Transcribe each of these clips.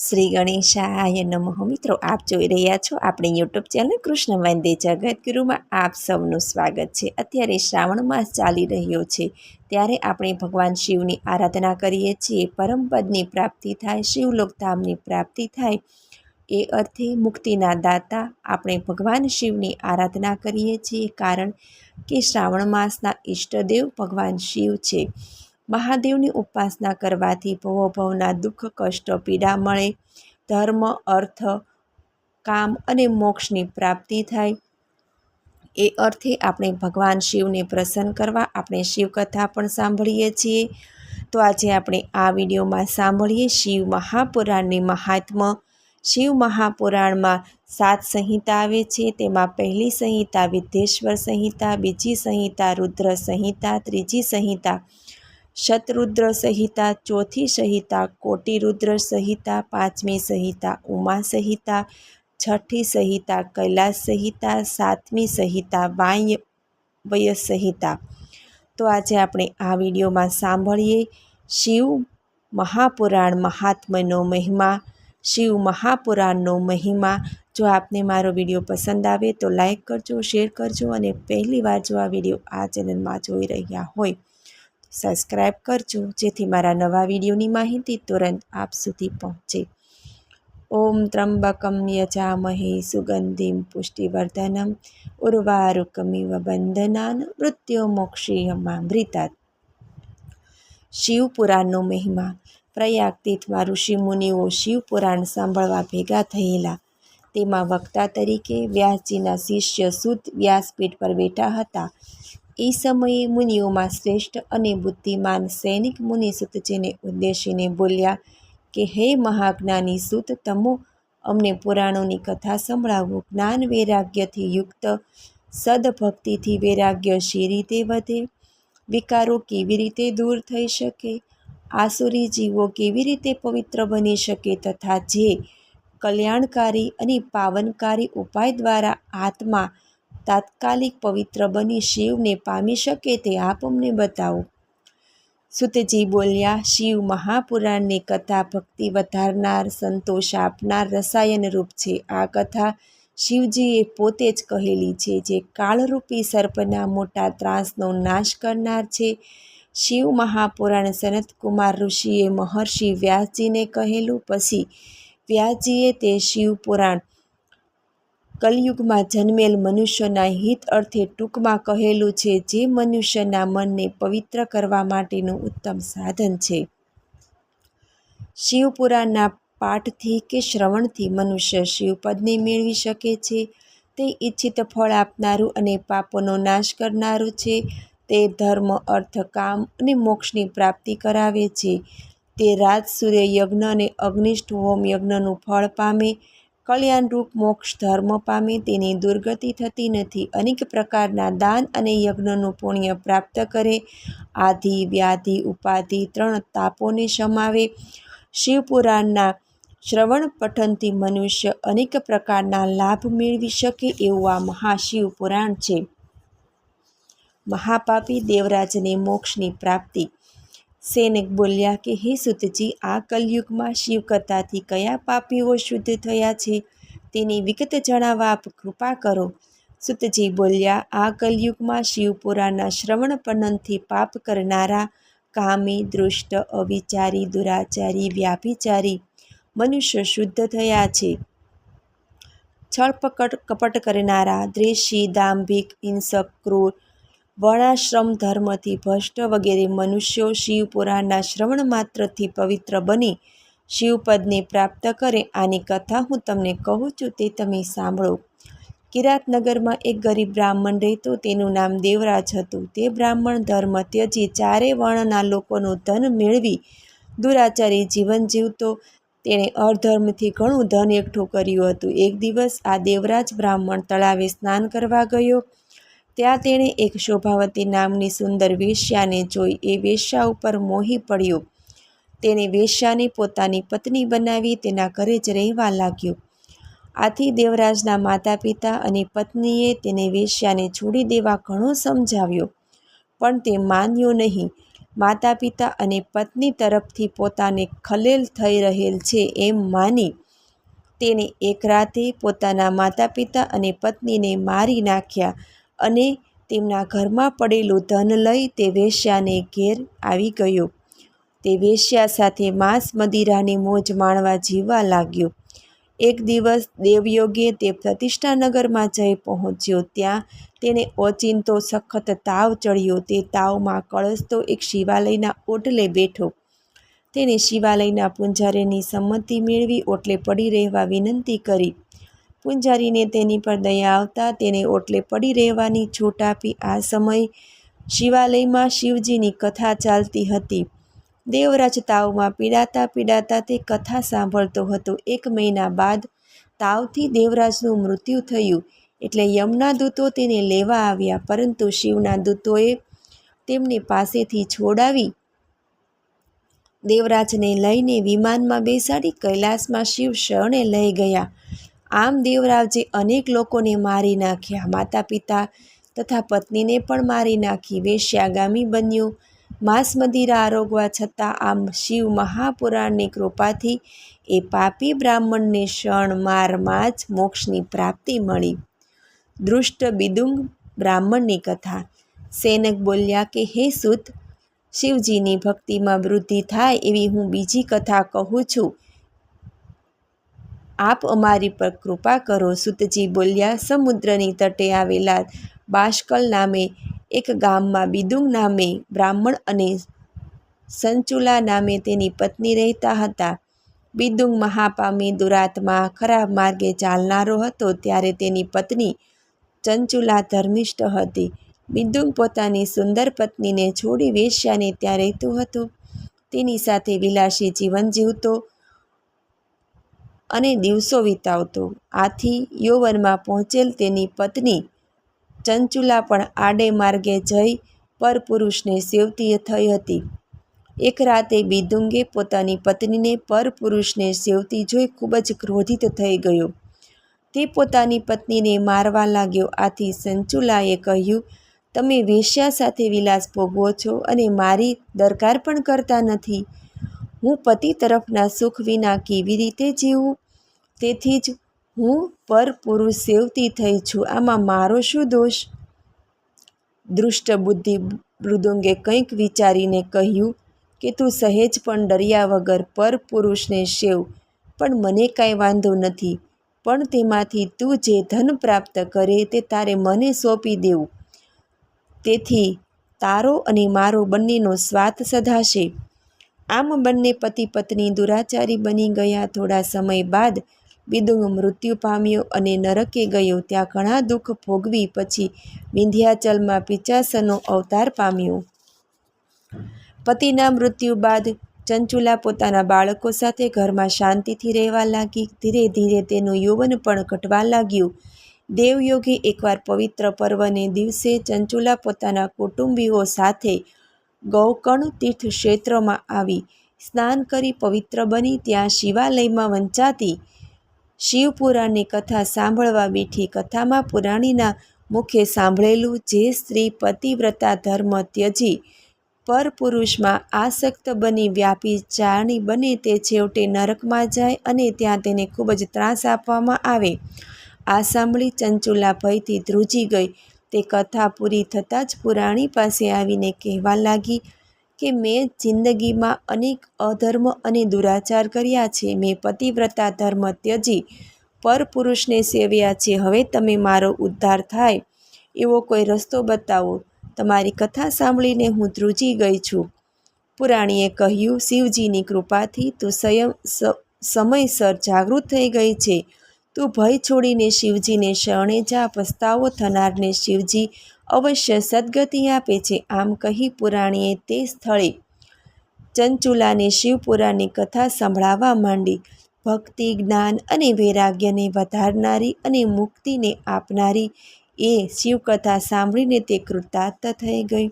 શ્રી ગણેશાય નમઃ. મિત્રો, આપ જોઈ રહ્યા છો આપણી યુટ્યુબ ચેનલ કૃષ્ણ વંદે જગતગુરુમાં આપ સૌનું સ્વાગત છે. અત્યારે શ્રાવણ માસ ચાલી રહ્યો છે. ત્યારે આપણે ભગવાન શિવની આરાધના કરીએ છીએ. પરમપદની પ્રાપ્તિ થાય શિવલોકધામની પ્રાપ્તિ થાય. એ અર્થે મુક્તિના દાતા આપણે ભગવાન શિવની આરાધના કરીએ છીએ. કારણ કે શ્રાવણ માસના ઈષ્ટદેવ ભગવાન શિવ છે. મહાદેવની ઉપાસના કરવાથી ભવોભવના દુઃખ, કષ્ટ, પીડા મળે. ધર્મ, અર્થ, કામ અને મોક્ષની પ્રાપ્તિ થાય. એ અર્થે આપણે ભગવાન શિવને પ્રસન્ન કરવા આપણે શિવકથા પણ સાંભળીએ છીએ. તો આજે આપણે આ વિડીયોમાં સાંભળીએ શિવ મહાપુરાણની મહાત્મ્ય શિવ મહાપુરાણમાં સાત સંહિતા આવે છે. તેમાં પહેલી સંહિતા વિદ્યેશ્વર સંહિતા, બીજી સંહિતા રુદ્ર સંહિતા, ત્રીજી સંહિતા શતરુદ્ર સંહિતા, ચોથી સંહિતા કોટિરુદ્ર સંહિતા, પાંચમી સંહિતા, ઉમા સંહિતા, છઠ્ઠી સંહિતા, કૈલાસ સંહિતા, સાતમી સંહિતા, વાય વય સંહિતા. તો આજે આપણે આ વિડીયોમાં સાંભળીએ શિવ મહાપુરાણ મહાત્મ્યનો મહિમા, શિવ મહાપુરાણનો મહિમા. જો આપને મારો વીડિયો પસંદ આવે તો લાઈક કરજો, શેર કરજો અને પહેલી વાર જો આ વીડિયો આ ચેનલમાં જોઈ રહ્યા હોય સબસ્ક્રાઈબ કરજો, જેથી મારા નવા વિડીયોની માહિતી તુરંત આપ સુધી પહોંચે. ઓમ ત્રંબકમ યજામહે સુગંધિમ પુષ્ટિવર્ધનમ ઉર્વારુકમિવ બંધનાન મૃત્યુ મોક્ષીયમામૃતાત શિવપુરાણનો મહિમા. પ્રયાગ તીર્થમાં ઋષિમુનિઓ શિવપુરાણ સાંભળવા ભેગા થયેલા. તેમાં વક્તા તરીકે વ્યાસજીના શિષ્ય સુદ વ્યાસપીઠ પર બેઠા હતા. એ સમયે મુનિઓમાં શ્રેષ્ઠ અને બુદ્ધિમાન સૈનિક મુનિ સુતજીને ઉદ્દેશીને બોલ્યા કે, હે મહાજ્ઞાની સુત, તમો અમને પુરાણોની કથા સંભળાવો. જ્ઞાન વૈરાગ્યથી યુક્ત, સદભક્તિથી વૈરાગ્ય શી રીતે વધે. વિકારો કેવી રીતે દૂર થઈ શકે? આસુરી જીવો કેવી રીતે પવિત્ર બની શકે? તથા જે કલ્યાણકારી અને પાવનકારી ઉપાય દ્વારા આત્મા તાત્કાલિક પવિત્ર બની શિવને પામી શકે તે આપ અમને બતાવો. સુતજી બોલ્યા, શિવ મહાપુરાણની કથા ભક્તિ વધારનાર, સંતોષ આપનાર રસાયન રૂપ છે. આ કથા શિવજીએ પોતે જ કહેલી છે જે કાળરૂપી સર્પના મોટા ત્રાસનો નાશ કરનાર છે. શિવ મહાપુરાણ સનતકુમાર ઋષિએ મહર્ષિ વ્યાસજીને કહેલું, પછી વ્યાસજીએ તે શિવપુરાણ કલયુગમાં જન્મેલ મનુષ્યના હિત અર્થે ટૂંકમાં કહેલું છે જે મનુષ્યના મનને પવિત્ર કરવા માટેનું ઉત્તમ સાધન છે. શિવપુરાણના પાઠથી કે શ્રવણથી મનુષ્ય શિવપદને મેળવી શકે છે. તે ઈચ્છિત ફળ આપનારું અને પાપોનો નાશ કરનારું છે. તે ધર્મ, અર્થ, કામ અને મોક્ષની પ્રાપ્તિ કરાવે છે. તે રાજ, સૂર્ય, યજ્ઞ અને અગ્નિષ્ઠ હોમ યજ્ઞનું ફળ પામે. કલ્યાણરૂપ મોક્ષ ધર્મ પામે તેની દુર્ગતિ થતી નથી. અનેક પ્રકારના દાન અને યજ્ઞનું પુણ્ય પ્રાપ્ત કરે. આધિ, વ્યાધિ, ઉપાધિ ત્રણ તાપોને સમાવે. શિવપુરાણના શ્રવણ પઠનથી મનુષ્ય અનેક પ્રકારના લાભ મેળવી શકે એવું આ મહાશિવ પુરાણ છે. મહાપાપી દેવરાજને મોક્ષની પ્રાપ્તિ સૈનિક બોલ્યા કે, હે સુતજી, આ કલયુગમાં શિવકથાથી કયા પાપીઓ શુદ્ધ થયા છે? તેની વિગત જણાવવા આપ કૃપા કરો. સુતજી બોલ્યા, આ કલયુગમાં શિવપુરાના શ્રવણ પનનથી પાપ કરનારા કામી, દૃષ્ટ, અવિચારી, દુરાચારી, વ્યાભિચારી મનુષ્ય શુદ્ધ થયા છે. છળપકટ કપટ કરનારા દ્રેષી દાંભિક, હિંસક, ક્રૂર વર્ણાશ્રમ ધર્મથી ભ્રષ્ટ વગેરે મનુષ્યો શિવપુરાણના શ્રવણ માત્રથી પવિત્ર બની. શિવપદને પ્રાપ્ત કરે આની કથા હું તમને કહું છું તે તમે સાંભળો. કિરાતનગરમાં એક ગરીબ બ્રાહ્મણ રહેતો, તેનું નામ દેવરાજ હતું. તે બ્રાહ્મણ ધર્મ ત્યજી ચારે વર્ણના લોકોનું ધન મેળવી દુરાચારી જીવન જીવતો. તેણે અધર્મથી ઘણું ધન એકઠું કર્યું હતું. એક દિવસ આ દેવરાજ બ્રાહ્મણ તળાવે સ્નાન કરવા ગયો. ત્યાં તેણે એક શોભાવતી નામની સુંદર વેશ્યાને જોઈ એ વેશ્યા ઉપર મોહી પડ્યો. તેણે વેશ્યાને પોતાની પત્ની બનાવી તેના ઘરે જ રહેવા લાગ્યો. આથી દેવરાજના માતા પિતા અને પત્નીએ તેને વેશ્યાને છોડી દેવા ઘણો સમજાવ્યો, પણ તે માન્યો નહીં. માતા પિતા અને પત્ની તરફથી પોતાને ખલેલ થઈ રહેલ છે એમ માની. તેણે એક રાતે પોતાના માતા પિતા અને પત્નીને મારી નાખ્યા. અને તેમના ઘરમાં પડેલું ધન લઈ તે વેશ્યાને ઘેર આવી ગયો. તે વેશ્યા સાથે માંસ મદિરાની મોજ માણવા જીવવા લાગ્યો. એક દિવસ દેવયોગે તે પ્રતિષ્ઠાનગરમાં જઈ પહોંચ્યો. ત્યાં તેને ઓચિંતો સખત તાવ ચડ્યો. તે તાવમાં કળસતો એક શિવાલયના ઓટલે બેઠો. તેણે શિવાલયના પૂંજારીની સંમતિ મેળવી ઓટલે પડી રહેવા વિનંતી કરી. પૂંજારીને તેની પર દયા આવતા તેને ઓટલે પડી રહેવાની છૂટ આપી આ સમય શિવાલયમાં શિવજીની કથા ચાલતી હતી. દેવરાજ તાવમાં પીડાતા પીડાતા તે કથા સાંભળતો હતો. એક મહિના બાદ તાવથી દેવરાજનું મૃત્યુ થયું. એટલે યમના દૂતો તેને લેવા આવ્યા, પરંતુ શિવના દૂતોએ તેમને પાસેથી છોડાવી દેવરાજને લઈને વિમાનમાં બેસાડી કૈલાસમાં શિવ શરણે લઈ ગયા. આમ દેવરાવજે અનેક લોકોને મારી નાખ્યા. માતા પિતા તથા પત્નીને પણ મારી નાખી. વેશ્યાગામી બન્યો. માંસ મદિરા આરોગવા છતાં આમ શિવ મહાપુરાણની કૃપાથી એ પાપી બ્રાહ્મણને ક્ષણ મારમાં જ મોક્ષની પ્રાપ્તિ મળી. દૃષ્ટ બિદુંગ બ્રાહ્મણની કથા. સેનક બોલ્યા કે, હે સુત, શિવજીની ભક્તિમાં વૃદ્ધિ થાય એવી હું બીજી કથા કહું છું. આપ અમારી પર કૃપા કરો, સુતજી બોલ્યા. સમુદ્રની તટે આવેલા બાષ્કલ નામે એક ગામમાં બિદુંગ નામે બ્રાહ્મણ અને સંચુલા નામે તેની પત્ની રહેતા હતા. બિદુંગ મહાપામી દુરાત્મા ખરાબ માર્ગે ચાલનારો હતો, ત્યારે તેની પત્ની ચંચુલા ધર્મિષ્ઠ હતી. બિદુંગ પોતાની સુંદર પત્નીને છોડી વેશ્યાને ત્યાં રહેતો હતો. તેની સાથે વિલાસી જીવન જીવતો અને દિવસો વિતાવતો. આથી યૌવનમાં પહોંચેલ તેની પત્ની ચંચુલા પણ આડે માર્ગે જઈ પરપુરુષને સેવતી થઈ હતી. એક રાતે બિદુંગે પોતાની પત્નીને પરપુરુષને સેવતી જોઈ ખૂબ જ ક્રોધિત થઈ ગયો. તે પોતાની પત્નીને મારવા લાગ્યો. આથી સંચુલાએ કહ્યું, તમે વેશ્યા સાથે વિલાસ ભોગવો છો અને મારી દરકાર પણ કરતા નથી. હું પતિ તરફના સુખ વિના કેવી રીતે જીવું? તેથી જ હું પરપુરુષ સેવતી થઈ છું. આમાં મારો શું દોષ? દૃષ્ટ બુદ્ધિ મૃદુંગે કંઈક વિચારીને કહ્યું કે તું સહેજ પણ ડર્યા વગર પરપુરુષને સેવ. પણ મને કાંઈ વાંધો નથી. પણ તેમાંથી તું જે ધન પ્રાપ્ત કરે તે તારે મને સોંપી દેવું. તેથી તારો અને મારો બંનેનો સ્વાદ સધાશે. આમ બંને પતિ પત્ની દુરાચારી બની ગયા. થોડા સમય બાદ બિદુંગ મૃત્યુ પામ્યો અને નરકે ગયો. ત્યાં ઘણા દુઃખ ભોગવી પછી વિંધ્યાચલમાં પિચાસનો અવતાર પામ્યો. પતિના મૃત્યુ બાદ ચંચુલા પોતાના બાળકો સાથે ઘરમાં શાંતિથી રહેવા લાગી. ધીરે ધીરે તેનું યૌવન પણ ઘટવા લાગ્યું. દેવયોગી એકવાર પવિત્ર પર્વને દિવસે ચંચુલા પોતાના કુટુંબીઓ સાથે ગૌકર્ણ તીર્થ ક્ષેત્રમાં આવી. સ્નાન કરી પવિત્ર બની. ત્યાં શિવાલયમાં વંચાતી શિવપુરાણની કથા સાંભળવા બેઠી. કથામાં પુરાણીના મુખે સાંભળેલું જે સ્ત્રી પતિવ્રતા ધર્મ ત્યજી, પરપુરુષમાં આસક્ત બની, વ્યાપી ચારણી બને તે છેવટે નરકમાં જાય અને ત્યાં તેને ખૂબ જ ત્રાસ આપવામાં આવે. આ સાંભળી ચંચુલા ભયથી ધ્રુજી ગઈ. તે કથા પૂરી થતાં જ પુરાણી પાસે આવીને કહેવા લાગી કે મેં જિંદગીમાં અનેક અધર્મ અને દુરાચાર કર્યા છે. મેં પતિવ્રતા ધર્મ ત્યજી, પરપુરુષને સેવ્યા છે. હવે તમે મારો ઉદ્ધાર થાય એવો કોઈ રસ્તો બતાવો. તમારી કથા સાંભળીને હું ધ્રુજી ગઈ છું. પુરાણીએ કહ્યું, શિવજીની કૃપાથી તું સંયમ સમયસર જાગૃત થઈ ગઈ છે. તું ભય છોડીને શિવજીને શરણે જા, પસ્તાવો થનારને શિવજી અવશ્ય સદગતિ આપે છે. આમ કહી પુરાણીએ તે સ્થળે ચંચુલાને શિવપુરાણની કથા સંભળાવવા માંડી. ભક્તિ, જ્ઞાન અને વૈરાગ્યને વધારનારી અને મુક્તિને આપનારી એ શિવકથા સાંભળીને તે કૃતાર્થ થઈ ગઈ.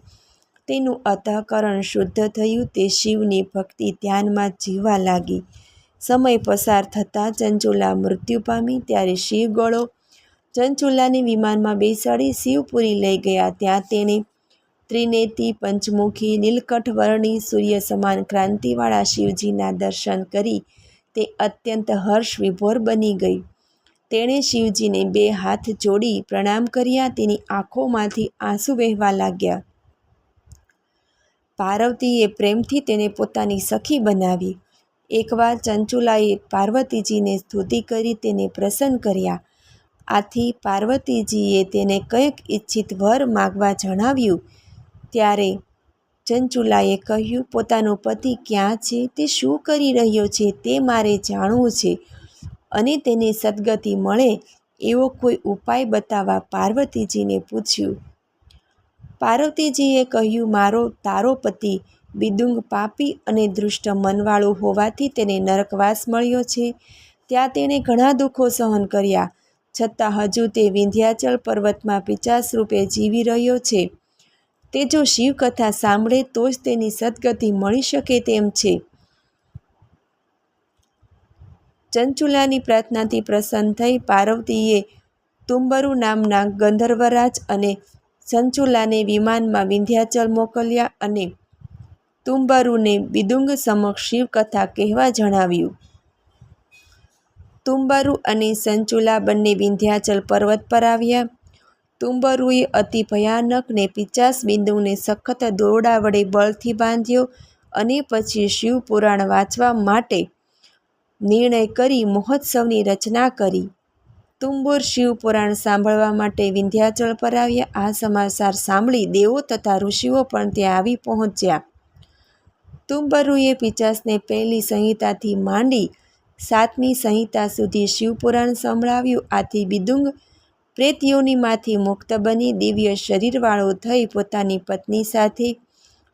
તેનું અતઃકરણ શુદ્ધ થયું, તે શિવની ભક્તિ ધ્યાનમાં જીવવા લાગી. સમય પસાર થતાં ચંચુલા મૃત્યુ પામી ત્યારે શિવગળો ચંચુલાને વિમાનમાં બેસાડી શિવપુરી લઈ ગયા. ત્યાં તેણે ત્રિનેતી, પંચમુખી, નીલકંઠ વર્ણી, સૂર્ય સમાન ક્રાંતિવાળા શિવજીના દર્શન કરી તે અત્યંત હર્ષ વિભોર બની ગઈ. તેણે શિવજીને બે હાથ જોડી પ્રણામ કર્યા, તેની આંખોમાંથી આંસુ વહેવા લાગ્યા. પાર્વતીએ પ્રેમથી તેને પોતાની સખી બનાવી. એકવાર ચંચુલાએ પાર્વતીજીને સ્તુતિ કરી તેને પ્રસન્ન કર્યા. આથી પાર્વતીજીએ તેને કંઈક ઈચ્છિત વર માગવા જણાવ્યું. ત્યારે ચંચુલાએ કહ્યું, પોતાનો પતિ ક્યાં છે? તે શું કરી રહ્યો છે? તે મારે જાણવું છે. અને તેને સદગતિ મળે એવો કોઈ ઉપાય બતાવવા પાર્વતીજીને પૂછ્યું. પાર્વતીજીએ કહ્યું, મારો, તારો પતિ બિદુંગ પાપી અને દૃષ્ટ મનવાળું હોવાથી તેને નરકવાસ મળ્યો છે. ત્યાં તેણે ઘણા દુઃખો સહન કર્યા. છતાં હજુ તે વિંધ્યાચલ પર્વતમાં પિચાસ રૂપે જીવી રહ્યો છે. તે જો શિવકથા સાંભળે તો જ તેની સદગતિ મળી શકે તેમ છે. ચંચુલાની પ્રાર્થનાથી પ્રસન્ન થઈ પાર્વતીએ તુંબરુ નામના ગંધર્વરાજ અને ચંચુલાને વિમાનમાં વિંધ્યાચલ મોકલ્યા અને તુંબરુને બિદુંગ સમક્ષ શિવકથા કહેવા જણાવ્યું. તુંબરુ અને સંચુલા બંને વિંધ્યાચલ પર્વત પર આવ્યા. તુંબરુએ અતિ ભયાનક ને પિચાસ બિંદુને સખત દોરડા વડે બળથી બાંધ્યો અને પછી શિવપુરાણ વાંચવા માટે નિર્ણય કરી મહોત્સવની રચના કરી. તુંબુર શિવપુરાણ સાંભળવા માટે વિંધ્યાચળ પર આવ્યા. આ સમાચાર સાંભળી દેવો તથા ઋષિઓ પણ ત્યાં આવી પહોંચ્યા. તુંબરુએ પિચાસને પહેલી સંહિતાથી માંડી સાતમી સંહિતા સુધી શિવપુરાણ સંભળાવ્યું. આથી બિદુંગ પ્રેતયોનીમાંથી મુક્ત બની દિવ્ય શરીરવાળો થઈ પોતાની પત્ની સાથે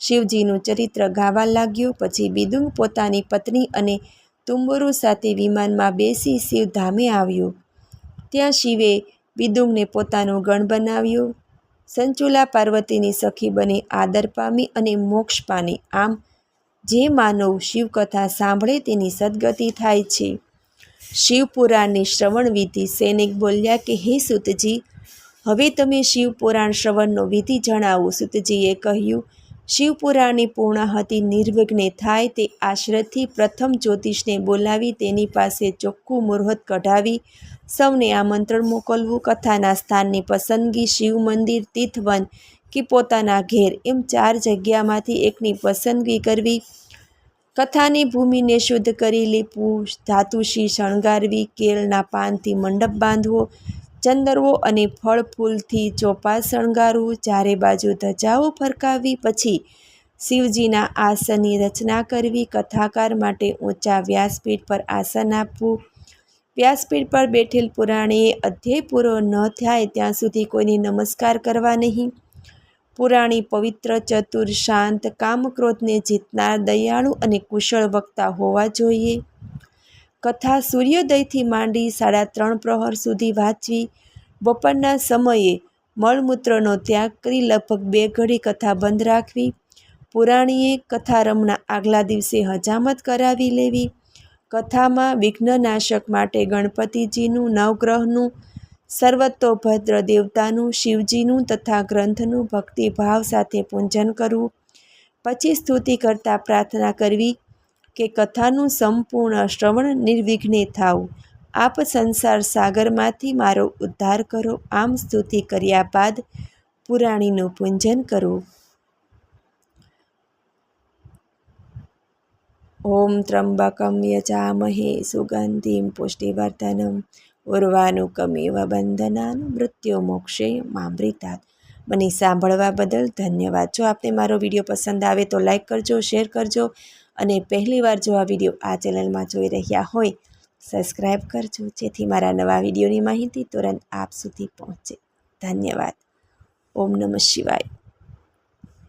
શિવજીનું ચરિત્ર ગાવા લાગ્યો. પછી બિદુંગ પોતાની પત્ની અને તુંબુરુ સાથે વિમાનમાં બેસી શિવધામે આવ્યો. ત્યાં શિવે બિદુંગને પોતાનું ગણ બનાવ્યું. સંચુલા પાર્વતીની સખી બની આદર પામી અને મોક્ષ પામી. આમ જે માનવ શિવકથા સાંભળે તેની સદગતિ થાય છે. શિવપુરાણની શ્રવણ વિધિ સૈનિક બોલ્યા કે, હે સુતજી, હવે તમે શિવપુરાણ શ્રવણનો વિધિ જણાવો. સુતજીએ કહ્યું, શિવપુરાણની પૂર્ણાહતિ નિર્વિઘ્ને થાય તે આશ્રયથી પ્રથમ જ્યોતિષને બોલાવી તેની પાસે ચોખ્ખું મુહૂર્ત કઢાવી, સૌને આમંત્રણ મોકલવું. કથાના સ્થાનની પસંદગી શિવ મંદિર તીર્થવન કે પોતાના ઘેર એમ ચાર જગ્યામાંથી એકની પસંદગી કરવી, કથાની ભૂમિને શુદ્ધ કરી લીપવું, ધાતુશી શણગારવી, કેળના પાનથી મંડપ બાંધવો, ચંદરવો અને ફળ ફૂલથી ચોપા શણગારવું, ચારે બાજુ ધજાઓ ફરકાવવી, પછી શિવજીના આસનની રચના કરવી, કથાકાર માટે ઊંચા વ્યાસપીઠ પર આસન આપવું. વ્યાસપીઠ પર બેઠેલ પુરાણીએ અધ્યય પૂરો ન થાય ત્યાં સુધી કોઈને નમસ્કાર કરવા નહીં. પુરાણી પવિત્ર ચતુર શાંત કામક્રોધને જીતનાર દયાળુ અને કુશળ વક્તા હોવા જોઈએ. કથા સૂર્યોદયથી માંડી સાડા ત્રણ પ્રહર સુધી વાંચવી, બપોરના સમયે મળમૂત્રનો ત્યાગ કરી લગભગ બે ઘડી કથા બંધ રાખવી, પુરાણીએ કથારમના આગલા દિવસે હજામત કરાવી લેવી. કથામાં વિઘ્નનાશક માટે ગણપતિજીનું નવગ્રહનું સર્વતોભદ્ર દેવતાનું, શિવજીનું તથા ગ્રંથનું ભક્તિભાવ સાથે પૂજન કરવું. પછી સ્તુતિ કરતાં પ્રાર્થના કરવી કે કથાનું સંપૂર્ણ શ્રવણ નિર્વિઘ્ને થાવું આપ સંસાર સાગરમાંથી મારો ઉદ્ધાર કરો. આમ સ્તુતિ કર્યા બાદ પુરાણીનું પૂજન કરો. ઓમ ત્રંબકમ યજામહે સુગંધિમ પુષ્ટિવર્ધનમ. ઉર્વાનુકમિવ બંધનાનું મૃત્યુ મોક્ષે મામૃતાત મને સાંભળવા બદલ ધન્યવાદ. જો આપને મારો વીડિયો પસંદ આવે તો લાઇક કરજો, શેર કરજો અને પહેલીવાર જો આ વીડિયો આ ચેનલમાં જોઈ રહ્યા હોય સબસ્ક્રાઈબ કરજો. જેથી મારા નવા વિડીયોની માહિતી તુરંત આપ સુધી પહોંચે. ધન્યવાદ. ઓમ નમઃ શિવાય.